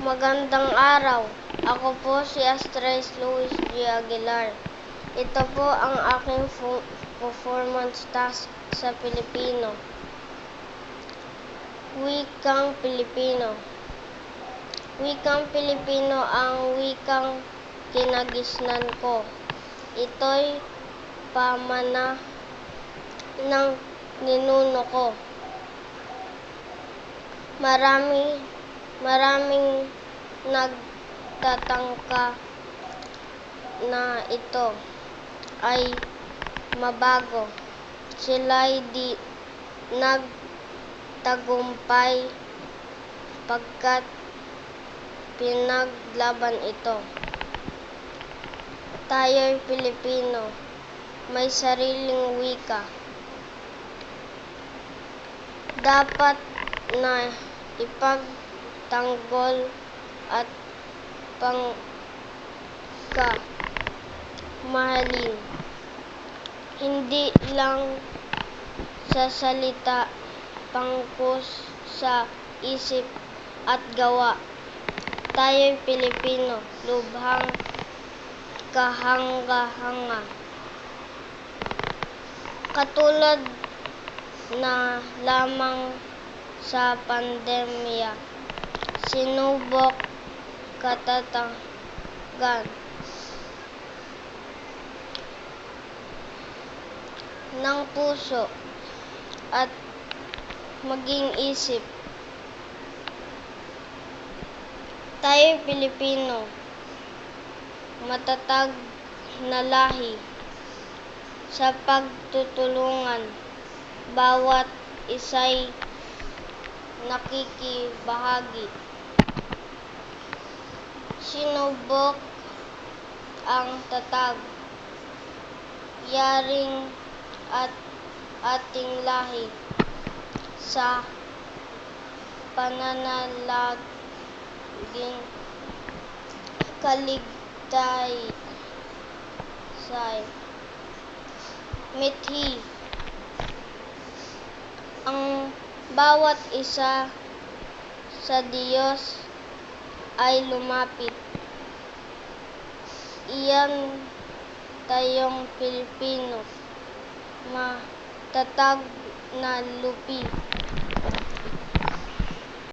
Magandang araw. Ako po si Astrais Luis G. Aguilar. Ito po ang aking performance task sa Pilipino. Wikang Pilipino. Wikang Pilipino ang wikang kinagisnan ko. Ito'y pamana ng ninuno ko. Marami, maraming nagtatangka na ito ay mabago. Sila'y di nagtagumpay pagkat pinaglaban ito. Tayo'y Pilipino, may sariling wika. Dapat na ipagtanggol at pangka mahalin. Hindi lang sa salita, pangkus sa isip at gawa. Tayo'y Pilipino, lubhang kahanga-hanga. Katulad na lamang sa pandemya, sinubok katatagan ng puso at maging isip. Tayo'y Pilipino, matatag na lahi sa pagtutulungan. Bawat isa'y nakikibahagi. Sinubok ang tatag, yaring at ating lahi sa pananalaging kaligtay say mithi ang bawat isa sa Diyos ay lumapit. Iyan tayong Pilipino, matatag na lupi.